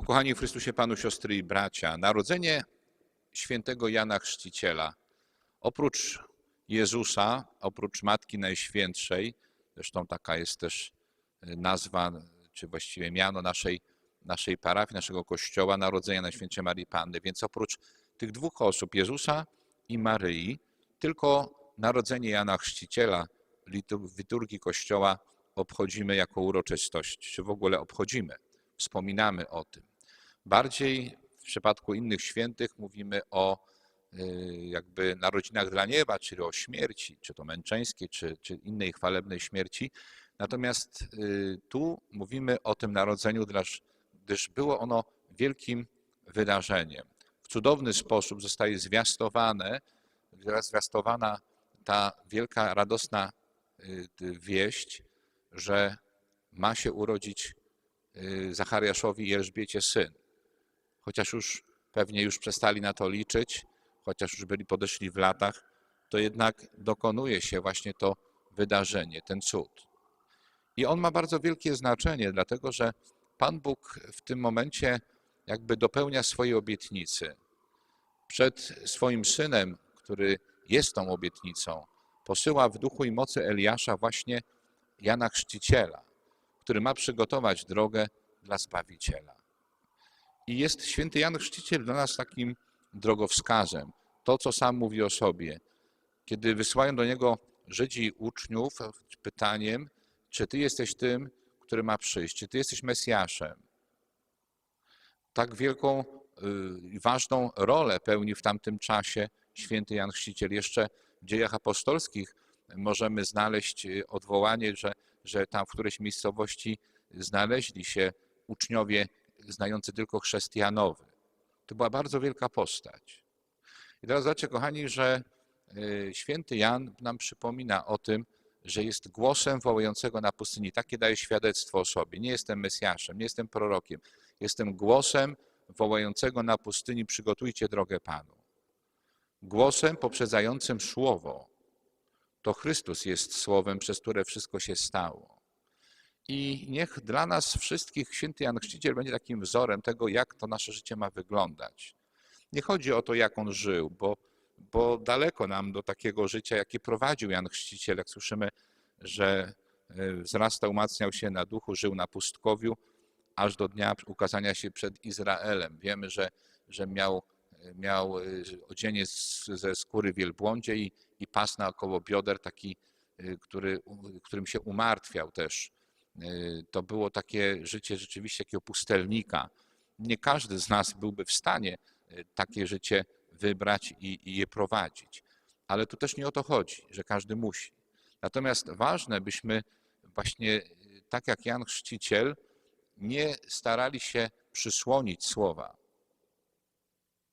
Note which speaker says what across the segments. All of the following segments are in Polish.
Speaker 1: Ukochani w Chrystusie Panu, siostry i bracia, narodzenie świętego Jana Chrzciciela, oprócz Jezusa, oprócz Matki Najświętszej, zresztą taka jest też y, nazwa, czy właściwie miano naszej, naszej parafii, naszego kościoła, Narodzenia Najświętszej Marii Panny, więc oprócz tych dwóch osób, Jezusa i Maryi, tylko narodzenie Jana Chrzciciela w liturgii Kościoła obchodzimy jako uroczystość, czy w ogóle obchodzimy, wspominamy o tym. Bardziej w przypadku innych świętych mówimy o y, jakby narodzinach dla nieba, czyli o śmierci, czy to męczeńskiej, czy, czy innej chwalebnej śmierci. Natomiast y, tu mówimy o tym narodzeniu, gdyż było ono wielkim wydarzeniem. W cudowny sposób zostaje zwiastowane, zwiastowana ta wielka, radosna y, wieść, że ma się urodzić Zachariaszowi i Elżbiecie syn chociaż już pewnie już przestali na to liczyć, chociaż już byli podeszli w latach, to jednak dokonuje się właśnie to wydarzenie, ten cud. I on ma bardzo wielkie znaczenie, dlatego że Pan Bóg w tym momencie jakby dopełnia swojej obietnicy. Przed swoim synem, który jest tą obietnicą, posyła w duchu i mocy Eliasza właśnie Jana Chrzciciela, który ma przygotować drogę dla Zbawiciela. I jest święty Jan Chrzciciel dla nas takim drogowskazem. To, co sam mówi o sobie. Kiedy wysyłają do niego Żydzi uczniów pytaniem, czy ty jesteś tym, który ma przyjść, czy ty jesteś Mesjaszem. Tak wielką i y, ważną rolę pełni w tamtym czasie święty Jan Chrzciciel. Jeszcze w dziejach apostolskich możemy znaleźć y, odwołanie, że, że tam w którejś miejscowości znaleźli się uczniowie znający tylko chrześcijanowy. To była bardzo wielka postać. I teraz zobaczcie, kochani, że y, święty Jan nam przypomina o tym, że jest głosem wołającego na pustyni. Takie daje świadectwo o sobie. Nie jestem Mesjaszem, nie jestem prorokiem. Jestem głosem wołającego na pustyni, przygotujcie drogę Panu. Głosem poprzedzającym słowo. To Chrystus jest słowem, przez które wszystko się stało. I niech dla nas wszystkich święty Jan Chrzciciel będzie takim wzorem tego, jak to nasze życie ma wyglądać. Nie chodzi o to, jak on żył, bo, bo daleko nam do takiego życia, jakie prowadził Jan Chrzciciel, jak słyszymy, że e, wzrastał, umacniał się na duchu, żył na pustkowiu, aż do dnia ukazania się przed Izraelem. Wiemy, że, że miał, miał e, odzienie ze skóry wielbłądzie i, i pas na około bioder, taki, e, który, którym się umartwiał też to było takie życie rzeczywiście takiego pustelnika. Nie każdy z nas byłby w stanie y, takie życie wybrać i, i je prowadzić. Ale tu też nie o to chodzi, że każdy musi. Natomiast ważne, byśmy właśnie y, tak jak Jan Chrzciciel, nie starali się przysłonić słowa.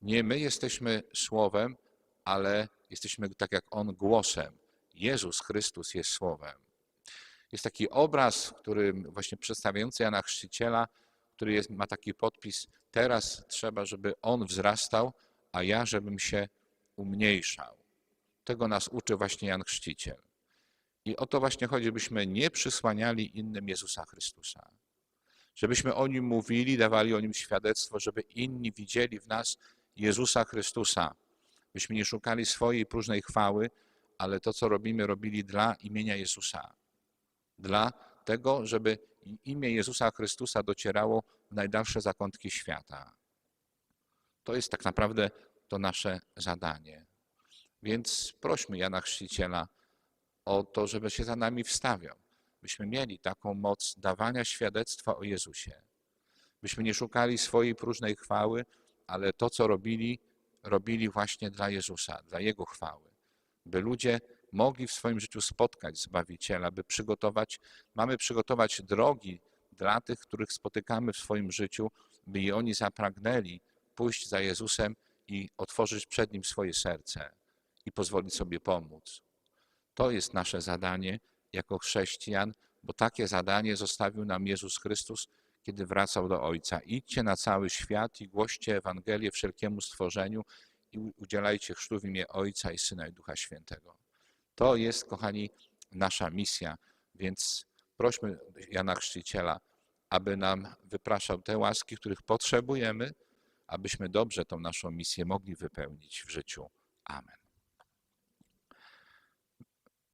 Speaker 1: Nie my jesteśmy słowem, ale jesteśmy tak jak On głosem. Jezus Chrystus jest słowem. Jest taki obraz, który właśnie przedstawiający Jana Chrzciciela, który jest, ma taki podpis, teraz trzeba, żeby on wzrastał, a ja, żebym się umniejszał. Tego nas uczy właśnie Jan Chrzciciel. I o to właśnie chodzi, byśmy nie przysłaniali innym Jezusa Chrystusa. Żebyśmy o Nim mówili, dawali o Nim świadectwo, żeby inni widzieli w nas Jezusa Chrystusa. Byśmy nie szukali swojej próżnej chwały, ale to, co robimy, robili dla imienia Jezusa dla tego, żeby imię Jezusa Chrystusa docierało w najdalsze zakątki świata. To jest tak naprawdę to nasze zadanie. Więc prośmy Jana Chrzciciela o to, żeby się za nami wstawiał, byśmy mieli taką moc dawania świadectwa o Jezusie. Byśmy nie szukali swojej próżnej chwały, ale to, co robili, robili właśnie dla Jezusa, dla Jego chwały. By ludzie mogli w swoim życiu spotkać Zbawiciela, by przygotować, mamy przygotować drogi dla tych, których spotykamy w swoim życiu, by i oni zapragnęli pójść za Jezusem i otworzyć przed Nim swoje serce i pozwolić sobie pomóc. To jest nasze zadanie jako chrześcijan, bo takie zadanie zostawił nam Jezus Chrystus, kiedy wracał do Ojca. Idźcie na cały świat i głoście Ewangelię wszelkiemu stworzeniu i udzielajcie chrztu w imię Ojca i Syna i Ducha Świętego. To jest, kochani, nasza misja, więc prośmy Jana Chrzciciela aby nam wypraszał te łaski, których potrzebujemy, abyśmy dobrze tą naszą misję mogli wypełnić w życiu. Amen.